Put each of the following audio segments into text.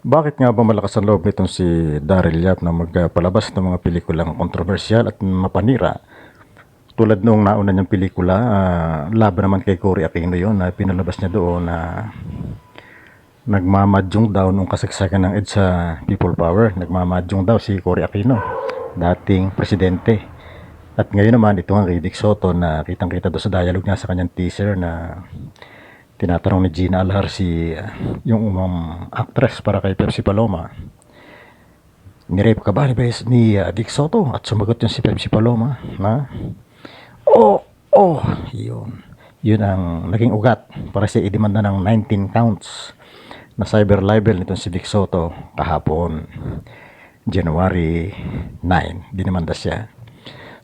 Bakit nga ba malakas ang loob nitong si Daryl Yap na magpalabas ng mga pelikulang kontrobersyal at mapanira? Tulad noong nauna niyang pelikula, ah, laban naman kay Cory Aquino yon na pinalabas niya doon na nagmamadyong daw nung kasagsagan ng EDSA People Power. Nagmamadyong daw si Cory Aquino, dating presidente. At ngayon naman, ito ang Riddick Soto na kitang-kita doon sa dialogue niya sa kanyang teaser na tinatanong ni Gina Alhar si yung umang actress para kay Pepsi Paloma. Nirape ka ba ni, Bes- ni uh, Dick Soto? At sumagot yung si Pepsi Paloma na, Oh, oh, yun. Yun ang naging ugat para siya idemanda ng 19 counts na cyber libel nitong si Dick Soto kahapon. January 9, dinimanda siya.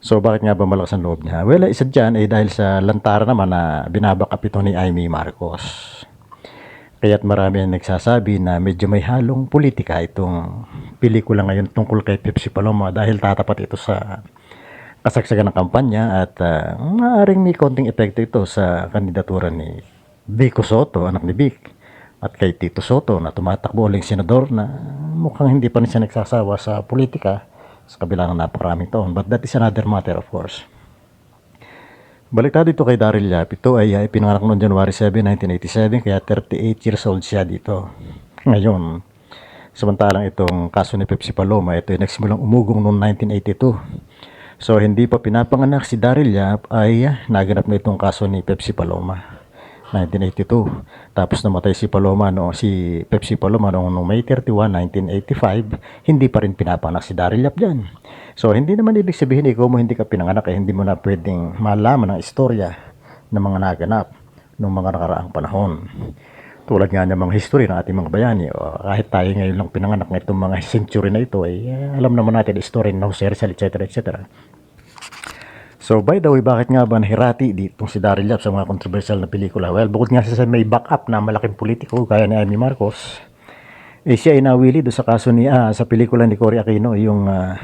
So bakit nga ba malakas ang loob niya? Well, isa dyan ay dahil sa lantara naman na binabakap ito ni Amy Marcos. Kaya't marami ang nagsasabi na medyo may halong politika itong pelikula ngayon tungkol kay Pepsi Paloma dahil tatapat ito sa kasagsagan ng kampanya at uh, maaaring may konting epekto ito sa kandidatura ni Vico Soto, anak ni Vic, at kay Tito Soto na tumatakbo uling senador na mukhang hindi pa rin siya nagsasawa sa politika sa kabila ng napakaraming taon. But that is another matter of course. Balik tayo dito kay Daryl Yap. Ito ay ay pinanganak noong January 7, 1987 kaya 38 years old siya dito. Ngayon, samantalang itong kaso ni Pepsi Paloma, ito ay nagsimulang umugong noong 1982. So hindi pa pinapanganak si Daryl Yap ay naganap na itong kaso ni Pepsi Paloma. 1982. Tapos namatay si Paloma no si Pepsi Paloma noong, noong May 31, 1985. Hindi pa rin pinapanganak si Daryl Yap diyan. So hindi naman ibig sabihin ikaw mo hindi ka pinanganak eh, hindi mo na pwedeng malaman ang istorya ng mga naganap noong mga nakaraang panahon. Tulad nga ng mga history ng ating mga bayani, o kahit tayo ngayon lang pinanganak ng itong mga century na ito, ay eh, alam naman natin story ng Jose Rizal, etc. etc. So by the way, bakit nga ba nahirati ditong si Daryl Yap sa mga controversial na pelikula? Well, bukod nga sa may backup na malaking politiko gaya ni Amy Marcos, eh siya ay nawili doon sa kaso ni, ah, sa pelikula ni Cory Aquino, yung, ah,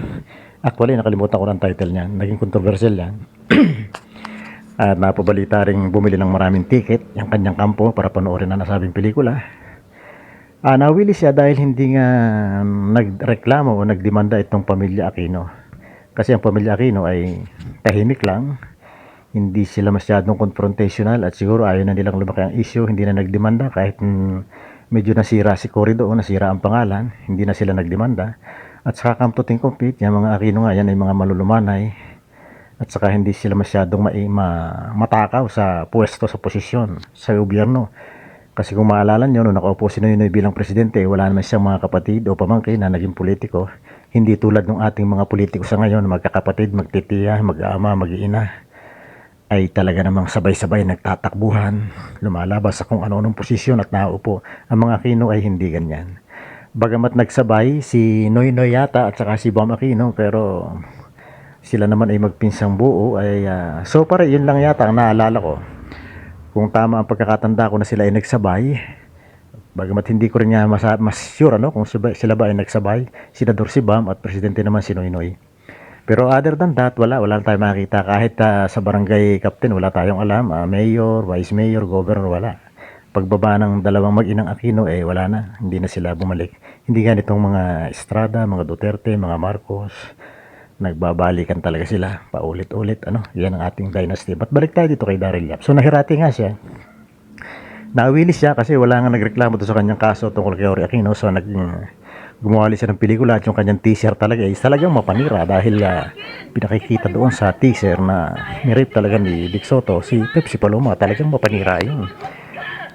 actually nakalimutan ko ng title niya, naging controversial yan. At napabalita ring bumili ng maraming ticket yung kanyang kampo para panoorin ang nasabing pelikula. Ah, nawili siya dahil hindi nga nagreklamo o nagdemanda itong pamilya Aquino. Kasi ang pamilya Aquino ay tahimik lang. Hindi sila masyadong confrontational at siguro ayaw na nilang lumaki ang issue. Hindi na nagdemanda kahit mm, medyo nasira si Cory doon, nasira ang pangalan. Hindi na sila nagdemanda. At saka come to think of it, yung mga Aquino nga yan ay mga malulumanay. At saka hindi sila masyadong ma- ma- matakaw sa pwesto, sa posisyon, sa gobyerno. Kasi kung maalala nyo, nung nakaupo si Noynoy bilang presidente, wala naman siyang mga kapatid o pamangkin na naging politiko. Hindi tulad ng ating mga politiko sa ngayon, magkakapatid, magtitiya, mag-ama, mag-iina, ay talaga namang sabay-sabay nagtatakbuhan, lumalabas sa kung ano-anong posisyon at naupo. Ang mga Aquino ay hindi ganyan. Bagamat nagsabay si Noynoy yata at saka si Bam Aquino, pero sila naman ay magpinsang buo ay ah, so para yun lang yata ang naalala ko kung tama ang pagkakatanda ko na sila ay nagsabay bagamat hindi ko rin nga mas, mas sure ano kung sila, sila ba ay nagsabay senador si Bam at presidente naman si Noynoy. Pero other than that wala wala tayong makita. Kahit ah, sa barangay captain wala tayong alam. Ah, mayor vice mayor governor wala. Pagbaba ng dalawang mag-inang Aquino eh wala na. Hindi na sila bumalik. Hindi ganitong mga Estrada mga Duterte mga Marcos nagbabalikan talaga sila. Paulit-ulit ano yan ang ating dynasty. But balik tayo dito kay Daryl Yap. So nahirati nga siya nawili siya kasi wala nga nagreklamo to sa kanyang kaso tungkol kay Ori Aquino. So nag gumawa siya ng pelikula at yung kanyang teaser talaga is talagang mapanira dahil ah, pinakikita doon sa teaser na nirape talaga ni Dick Soto si Pepsi Paloma. Talagang mapanira yun.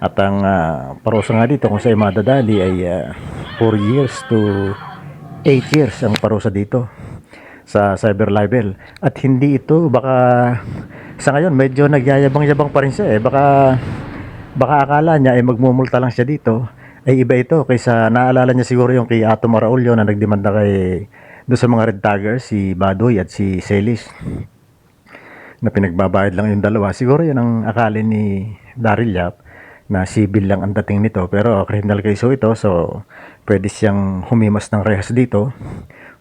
At ang ah, parusa nga dito kung sa madadali ay 4 years to 8 years ang parusa dito sa cyber libel. At hindi ito baka sa ngayon medyo nagyayabang-yabang pa rin siya eh. Baka baka akala niya ay magmumulta lang siya dito. Ay iba ito kaysa naalala niya siguro yung kay Ato Maraulio na nagdemanda kay doon sa mga red taggers si Badoy at si Celis na pinagbabayad lang yung dalawa. Siguro yun ang akalin ni Daryl Yap na civil lang ang dating nito. Pero criminal case ito so pwede siyang humimas ng rehas dito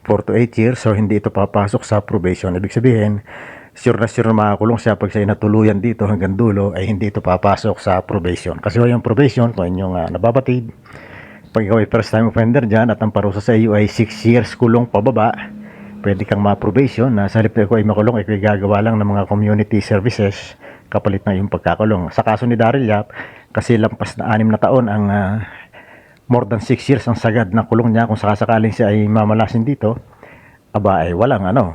4 to 8 years. So hindi ito papasok sa probation. Ibig sabihin sure na sure na makakulong siya pag siya natuluyan dito hanggang dulo ay hindi ito papasok sa probation kasi yung probation kung inyong uh, nababatid Pag ikaw ay first time offender dyan at ang parusa sa iyo ay 6 years kulong pababa, pwede kang ma-probation na sa halip na ikaw ay makulong, ikaw ay gagawa lang ng mga community services kapalit ng iyong pagkakulong. Sa kaso ni Daryl Yap, kasi lampas na anim na taon ang ah, more than 6 years ang sagad na kulong niya kung sakasakaling siya ay mamalasin dito, aba ay walang ano,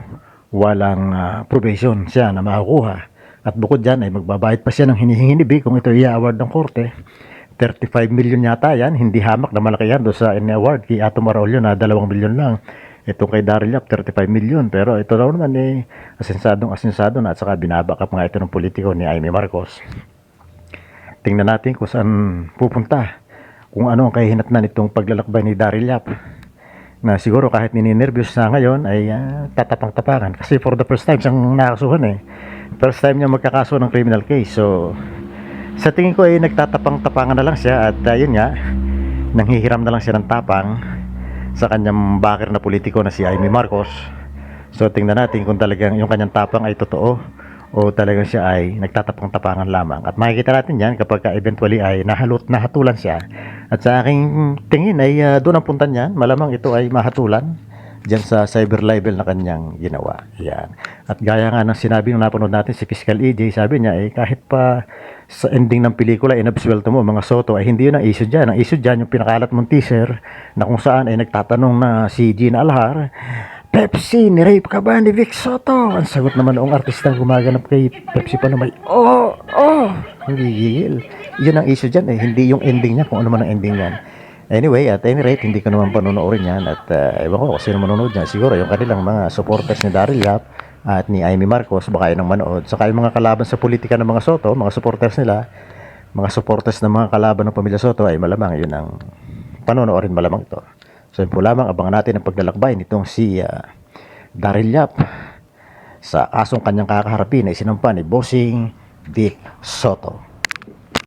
walang ah, probation siya na makukuha. At bukod dyan ay magbabayad pa siya ng hinihingi kung ito i-award ng korte. 35 million yata yan, hindi hamak na malaki yan doon sa ini-award kay Ato Marolio na 2 million lang. Itong kay Daryl Yap, 35 million. Pero ito raw naman eh, asensadong asensado na at saka binabakap nga ito ng politiko ni Amy Marcos. Tingnan natin kung saan pupunta. Kung ano ang kahinatnan itong paglalakbay ni Daryl Yap. Na siguro kahit nininervyos na ngayon ay ah, tatapang-tapangan. Kasi for the first time siyang nakasuhan eh. First time niya magkakaso ng criminal case. So, sa tingin ko ay nagtatapang-tapangan na lang siya at uh, yun nga, nanghihiram na lang siya ng tapang sa kanyang bakir na politiko na si Amy Marcos. So tingnan natin kung talagang yung kanyang tapang ay totoo o talagang siya ay nagtatapang-tapangan lamang. At makikita natin yan kapag ka eventually ay nahalot, nahatulan siya. At sa aking tingin ay ah, doon ang punta niyan. Malamang ito ay mahatulan dyan sa cyber libel na kanyang ginawa. Yan. At gaya nga ng sinabi ng napanood natin si Fiscal EJ, sabi niya eh kahit pa sa ending ng pelikula inabswelto mo mga Soto ay hindi yun ang issue dyan. Ang issue dyan yung pinakalat mong teaser na kung saan ay nagtatanong na si Gina Alhar Pepsi, ni-rape ka ba ni Vic Soto? Ang sagot naman noong artistang gumaganap kay Pepsi pa naman, oh, oh, hindi gigil. Yun ang issue dyan eh, hindi yung ending niya, kung ano man ang ending niyan. Anyway, at any rate, hindi ko naman panonoorin yan at uh, ewan ko kung sino manonood yan. Siguro yung kanilang mga supporters ni Daryl Yap at ni Amy Marcos, baka yun ang manood. Saka yung mga kalaban sa politika ng mga Soto, mga supporters nila, mga supporters ng mga kalaban ng pamilya Soto ay malamang yun ang panonoorin malamang ito. So po lamang, abangan natin ang paglalakbay nitong si uh, Daryl Yap sa kasong kanyang kakaharapin na isinampa ni Bossing Dick Soto.